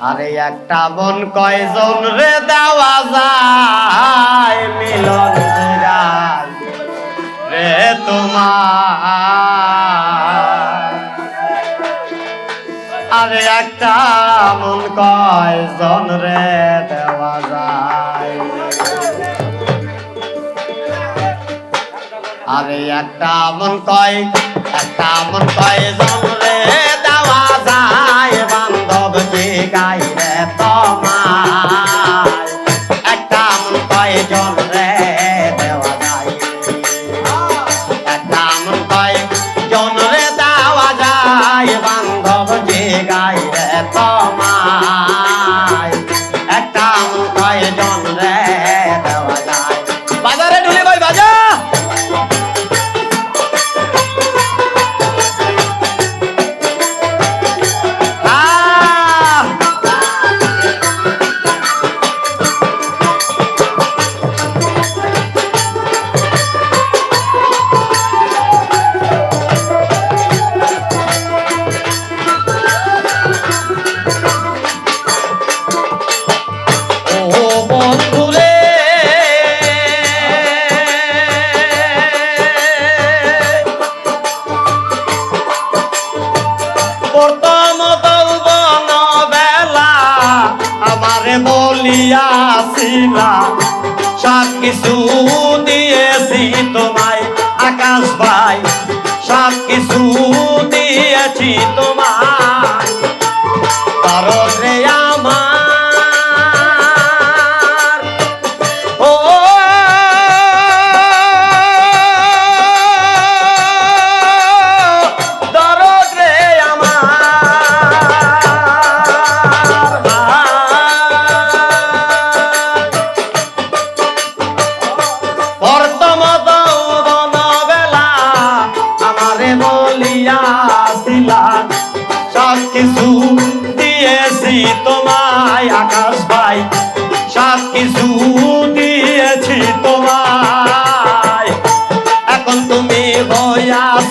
আরে একটা মন কয়জন রে দেওয়া যায়? মিলন রে তোমার। আরে একটা মন কয়জন রে দেওয়া যায়? আরে একটা মন কয় একটা মন কয়জন বলিয়াছিলা সব কিছু দিয়েছি তোমায় আকাশ ভাই। সব কিছু বলিয়াছিলা সব কিছু দিয়েছি তোমায় আকাশ ভাই। সব কিছু দিয়েছি তোমায়। এখন তুমি বয়াস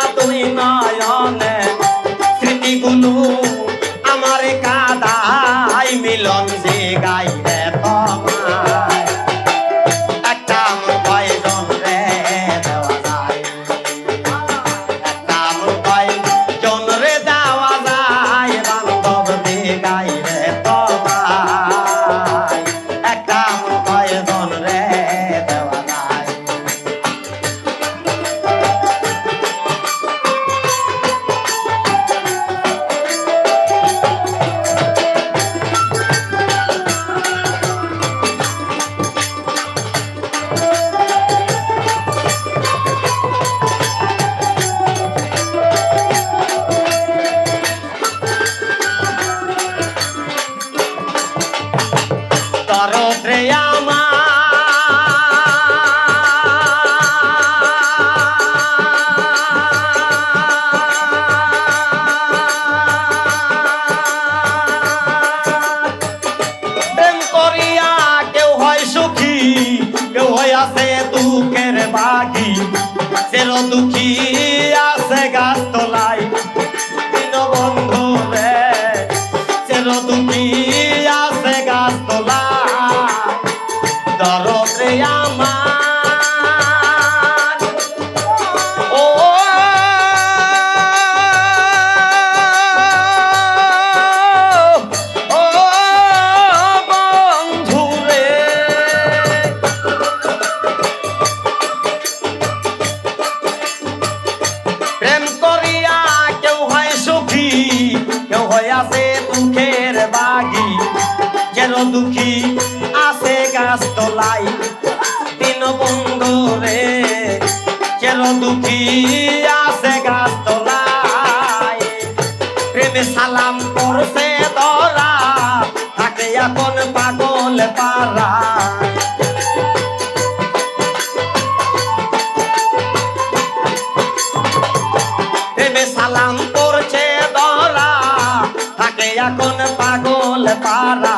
সমুদ্রে প্রেম সুখী কেউ হয় আছে দুঃখের বাঘি সেরো দুঃখী আছে গাছ মুখের বাগি, যেন দুঃখী আছে গাছ তলাই দীনবন্ধু রে যেন দুঃখী আছে গাছ তলাই প্রেমে সালাম করছে ধরা থাকে এখন পাগল পারা para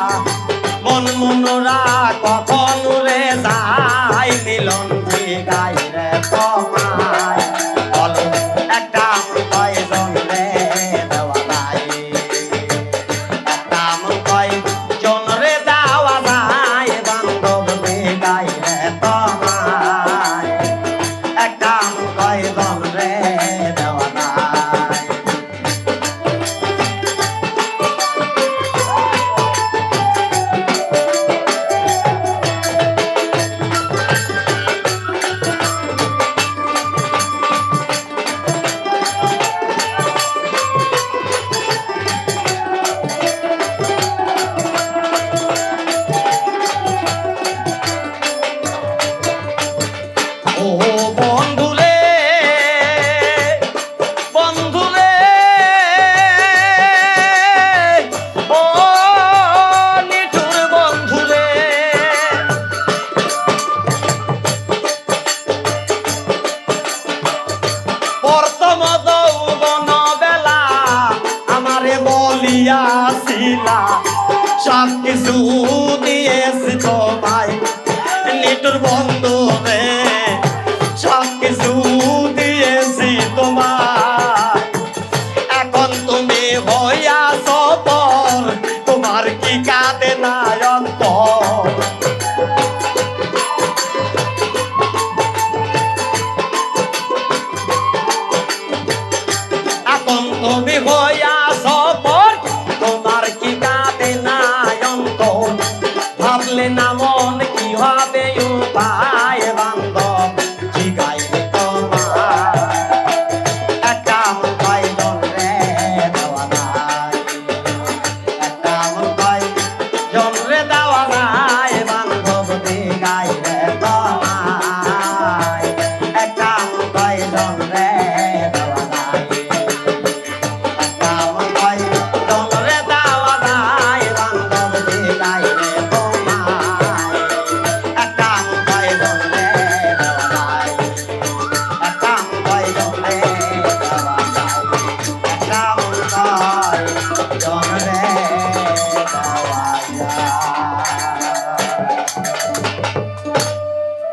অন্তনে ভয়া